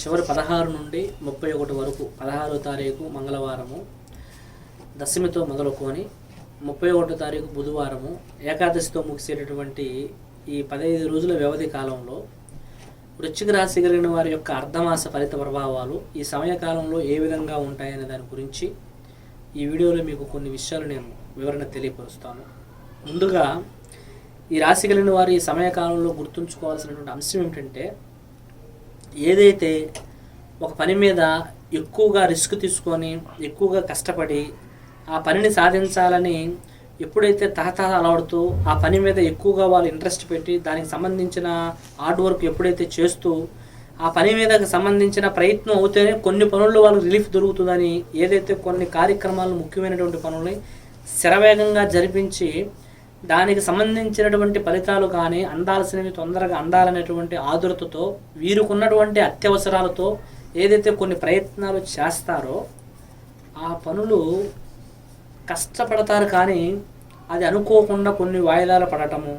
చివరి పదహారు నుండి ముప్పై ఒకటి వరకు పదహారో తారీఖు మంగళవారము దశమితో మొదలుకొని ముప్పై ఒకటో తారీఖు బుధవారము ఏకాదశితో ముగిసేటటువంటి ఈ పదహైదు రోజుల వ్యవధి కాలంలో వృశ్చిక రాశి కలిగిన వారి యొక్క అర్ధమాస ఫలిత ప్రభావాలు ఈ సమయకాలంలో ఏ విధంగా ఉంటాయనే దాని గురించి ఈ వీడియోలో మీకు కొన్ని విషయాలు నేను వివరణ తెలియపరుస్తాను. ముందుగా ఈ రాశి కలిగిన వారు ఈ సమయకాలంలో గుర్తుంచుకోవాల్సినటువంటి అంశం ఏమిటంటే ఏదైతే ఒక పని మీద ఎక్కువగా రిస్క్ తీసుకొని ఎక్కువగా కష్టపడి ఆ పనిని సాధించాలని ఎప్పుడైతే తహతహలాడుతూ ఆ పని మీద ఎక్కువగా వాళ్ళు ఇంట్రెస్ట్ పెట్టి దానికి సంబంధించిన హార్డ్ వర్క్ ఎప్పుడైతే చేస్తూ ఆ పని మీదకి సంబంధించిన ప్రయత్నం అవుతేనే కొన్ని పనుల్లో వాళ్ళకి రిలీఫ్ దొరుకుతుందని ఏదైతే కొన్ని కార్యక్రమాలు ముఖ్యమైనటువంటి పనుల్ని శరవేగంగా జరిపించి దానికి సంబంధించినటువంటి ఫలితాలు కానీ అందాల్సినవి తొందరగా అందాలనేటువంటి ఆదురతతో వీరుకున్నటువంటి అత్యవసరాలతో ఏదైతే కొన్ని ప్రయత్నాలు చేస్తారో ఆ పనులు కష్టపడతారు కానీ అది అనుకోకుండా కొన్ని వాయిదాలు పడటము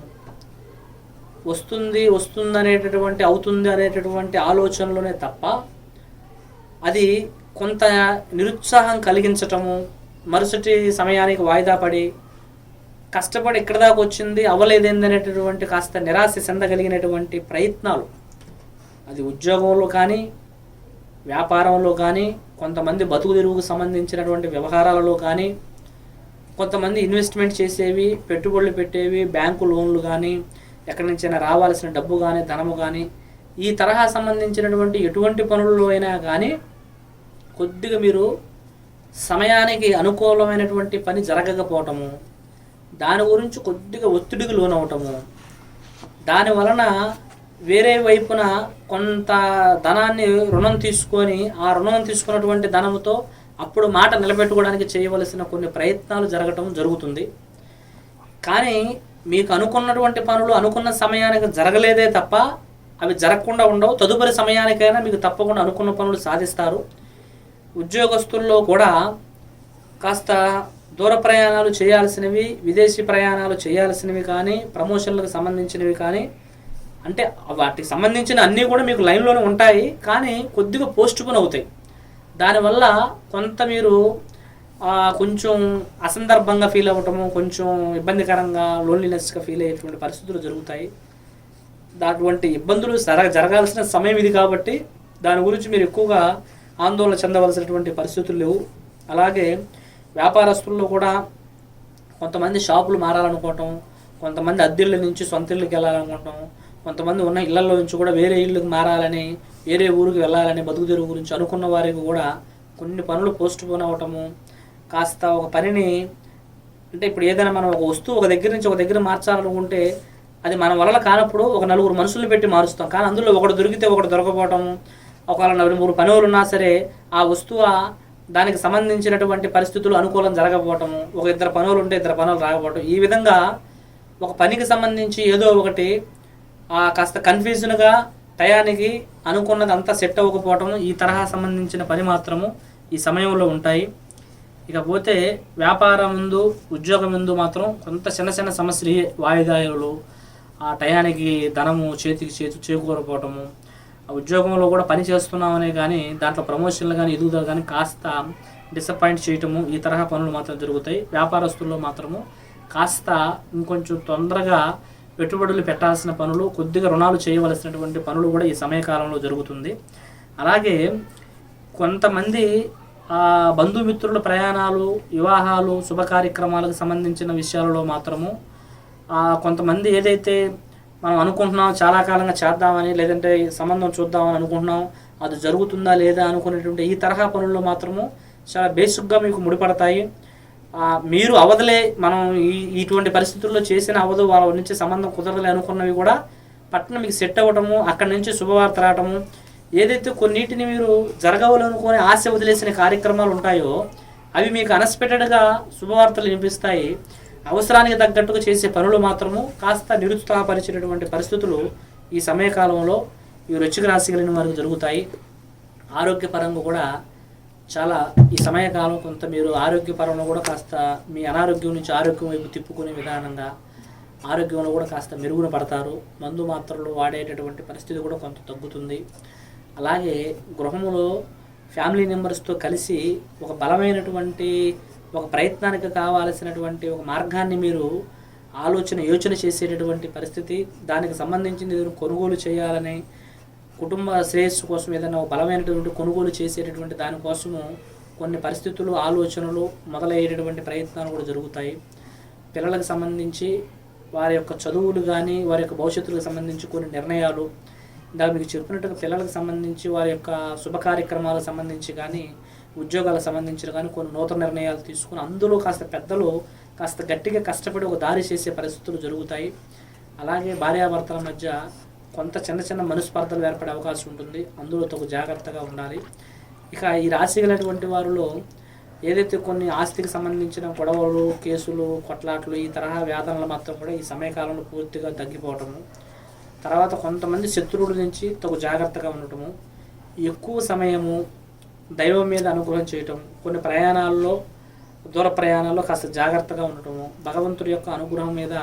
వస్తుంది వస్తుంది అనేటటువంటి అవుతుంది అనేటటువంటి ఆలోచనలోనే తప్ప అది కొంత నిరుత్సాహం కలిగించటము మరుసటి సమయానికి వాయిదా పడి కష్టపడి ఎక్కడి దాకా వచ్చింది అవ్వలేదేందనేటటువంటి కాస్త నిరాశ చెందగలిగినటువంటి ప్రయత్నాలు. అది ఉద్యోగంలో కానీ వ్యాపారంలో కానీ కొంతమంది బతుకు తెరువుకు సంబంధించినటువంటి వ్యవహారాలలో కానీ కొంతమంది ఇన్వెస్ట్మెంట్ చేసేవి పెట్టుబడులు పెట్టేవి బ్యాంకు లోన్లు కానీ ఎక్కడి నుంచైనా రావాల్సిన డబ్బు కానీ ధనము కానీ ఈ తరహా సంబంధించినటువంటి ఎటువంటి పనుల్లో అయినా కానీ కొద్దిగా మీరు సమయానికి అనుకూలమైనటువంటి పని జరగకపోవటము దాని గురించి కొద్దిగా ఒత్తిడికి లోనవటము దాని వలన వేరే వైపున కొంత ధనాన్ని రుణం తీసుకొని ఆ రుణం తీసుకున్నటువంటి ధనముతో అప్పుడు మాట నిలబెట్టుకోవడానికి చేయవలసిన కొన్ని ప్రయత్నాలు జరగటం జరుగుతుంది. కానీ మీకు అనుకున్నటువంటి పనులు అనుకున్న సమయానికి జరగలేదే తప్ప అవి జరగకుండా ఉండవు. తదుపరి సమయానికైనా మీకు తప్పకుండా అనుకున్న పనులు సాధిస్తారు. ఉద్యోగస్తుల్లో కూడా కాస్త దూర ప్రయాణాలు చేయాల్సినవి విదేశీ ప్రయాణాలు చేయాల్సినవి కానీ ప్రమోషన్లకు సంబంధించినవి కానీ అంటే వాటికి సంబంధించిన అన్నీ కూడా మీకు లైన్లోనే ఉంటాయి కానీ కొద్దిగా పోస్ట్పోన్ అవుతాయి. దానివల్ల కొంత మీరు కొంచెం అసందర్భంగా ఫీల్ అవ్వటము కొంచెం ఇబ్బందికరంగా లోన్లీనెస్గా ఫీల్ అయ్యేటువంటి పరిస్థితులు జరుగుతాయి. అటువంటి ఇబ్బందులు జరగ జరగాల్సిన సమయం ఇది కాబట్టి దాని గురించి మీరు ఎక్కువగా ఆందోళన చెందవలసినటువంటి పరిస్థితులు లేవు. అలాగే వ్యాపారస్తుల్లో కూడా కొంతమంది షాపులు మారాలనుకోవటం కొంతమంది అద్దెళ్ళ నుంచి సొంత ఇళ్ళకి వెళ్ళాలనుకోవటం కొంతమంది ఉన్న ఇళ్ళలో నుంచి కూడా వేరే ఇళ్ళకి మారాలని వేరే ఊరికి వెళ్ళాలని బతుకు తెరువు గురించి అనుకున్న వారికి కూడా కొన్ని పనులు పోస్ట్ పోన్ అవ్వటము కాస్త ఒక పనిని అంటే ఇప్పుడు ఏదైనా మనం ఒక వస్తువు ఒక దగ్గర నుంచి ఒక దగ్గర మార్చాలనుకుంటే అది మన వలన కానప్పుడు ఒక నలుగురు మనుషుల్ని పెట్టి మారుస్తాం. కానీ అందులో ఒకటి దొరికితే ఒకటి దొరకపోవటం ఒకవేళ నలుగురు పనులు ఉన్నా సరే ఆ వస్తువు దానికి సంబంధించినటువంటి పరిస్థితులు అనుకూలం జరగకపోవటము ఒక ఇద్దరు పనులు ఉంటే ఇద్దరు పనులు రాకపోవటం ఈ విధంగా ఒక పనికి సంబంధించి ఏదో ఒకటి ఆ కాస్త కన్ఫ్యూజన్గా టయానికి అనుకున్నది అంతా సెట్ అవ్వకపోవటం ఈ తరహా సంబంధించిన పని మాత్రము ఈ సమయంలో ఉంటాయి. ఇకపోతే వ్యాపారం ముందు ఉద్యోగం ముందు మాత్రం కొంత చిన్న చిన్న సమస్యలు వాయిదాయులు ఆ టయానికి ధనము చేతికి చేతి చేకూరపోవటము ఉద్యోగంలో కూడా పని చేస్తున్నామనే కానీ దాంట్లో ప్రమోషన్లు కానీ ఎదుగుదల కానీ కాస్త డిసప్పాయింట్ చేయటము ఈ తరహా పనులు మాత్రం జరుగుతాయి. వ్యాపారస్తుల్లో మాత్రము కాస్త ఇంకొంచెం తొందరగా పెట్టుబడులు పెట్టాల్సిన పనులు కొద్దిగా రుణాలు చేయవలసినటువంటి పనులు కూడా ఈ సమయకాలంలో జరుగుతుంది. అలాగే కొంతమంది బంధుమిత్రుల ప్రయాణాలు వివాహాలు శుభ కార్యక్రమాలకు సంబంధించిన విషయాలలో మాత్రము కొంతమంది ఏదైతే మనం అనుకుంటున్నాం చాలా కాలంగా చేద్దామని లేదంటే సంబంధం చూద్దామని అనుకుంటున్నాం అది జరుగుతుందా లేదా అనుకునేటువంటి ఈ తరహా పనుల్లో మాత్రము చాలా బేసిక్గా మీకు ముడిపడతాయి. మీరు అవదలే మనం ఈ ఇటువంటి పరిస్థితుల్లో చేసిన అవదు వాళ్ళ నుంచి సంబంధం కుదరలే అనుకున్నవి కూడా పట్టణం మీకు సెట్ అవ్వటము అక్కడి నుంచి శుభవార్త రావటము ఏదైతే కొన్నిటిని మీరు జరగవాలనుకునే ఆశ వదిలేసిన కార్యక్రమాలు ఉంటాయో అవి మీకు అన్ఎక్స్పెక్టెడ్గా శుభవార్తలు వినిపిస్తాయి. అవసరానికి తగ్గట్టుగా చేసే పనులు మాత్రము కాస్త నిరుత్సాహపరిచేటటువంటి పరిస్థితులు ఈ సమయకాలంలో ఈ వృచ్చిక రాశి కలిగిన వారికి జరుగుతాయి. ఆరోగ్యపరంగా కూడా చాలా ఈ సమయకాలం కొంత మీరు ఆరోగ్యపరంలో కూడా కాస్త మీ అనారోగ్యం నుంచి ఆరోగ్యం వైపు తిప్పుకునే విధానంగా ఆరోగ్యంలో కూడా కాస్త మెరుగున పడతారు. మందు మాత్రలు వాడేటటువంటి పరిస్థితి కూడా కొంత తగ్గుతుంది. అలాగే గృహములో ఫ్యామిలీ మెంబర్స్తో కలిసి ఒక బలమైనటువంటి ఒక ప్రయత్నానికి కావాల్సినటువంటి ఒక మార్గాన్ని మీరు ఆలోచన యోచన చేసేటటువంటి పరిస్థితి దానికి సంబంధించిన ఏదైనా కొనుగోలు చేయాలని కుటుంబ శ్రేయస్సు కోసం ఏదైనా ఒక బలమైనటువంటి కొనుగోలు చేసేటటువంటి దానికోసము కొన్ని పరిస్థితులు ఆలోచనలు మొదలయ్యేటటువంటి ప్రయత్నాలు కూడా జరుగుతాయి. పిల్లలకు సంబంధించి వారి యొక్క చదువులు కానీ వారి యొక్క భవిష్యత్తులకు సంబంధించి కొన్ని నిర్ణయాలు. ఇందాక మీకు చెప్పినట్టుగా పిల్లలకు సంబంధించి వారి యొక్క శుభ కార్యక్రమాలకు సంబంధించి కానీ ఉద్యోగాలకు సంబంధించిన కానీ కొన్ని నూతన నిర్ణయాలు తీసుకుని అందులో కాస్త పెద్దలు కాస్త గట్టిగా కష్టపడి ఒక దారి చేసే పరిస్థితులు జరుగుతాయి. అలాగే భార్యాభర్తల మధ్య కొంత చిన్న చిన్న మనస్పర్ధలు ఏర్పడే అవకాశం ఉంటుంది. అందులో తగు జాగ్రత్తగా ఉండాలి. ఇక ఈ రాశి గలటువంటి వారిలో ఏదైతే కొన్ని ఆస్తికి సంబంధించిన గొడవలు కేసులు కొట్లాట్లు ఈ తరహా వ్యాధనలు మాత్రం కూడా ఈ సమయకాలంలో పూర్తిగా తగ్గిపోవటము. తర్వాత కొంతమంది శత్రువుల నుంచి తగు జాగ్రత్తగా ఉండటము. ఎక్కువ సమయము దైవం మీద అనుగ్రహం చేయటం కొన్ని ప్రయాణాల్లో దూర ప్రయాణాల్లో కాస్త జాగ్రత్తగా ఉండటము భగవంతుడి యొక్క అనుగ్రహం మీద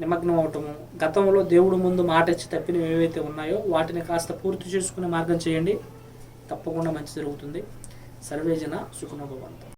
నిమగ్నం అవటము గతంలో దేవుడు ముందు మాట ఇచ్చి తప్పినవి ఏవైతే ఉన్నాయో వాటిని కాస్త పూర్తి చేసుకునే మార్గం చేయండి. తప్పకుండా మంచి జరుగుతుంది. సర్వేజన సుఖనుభవంతం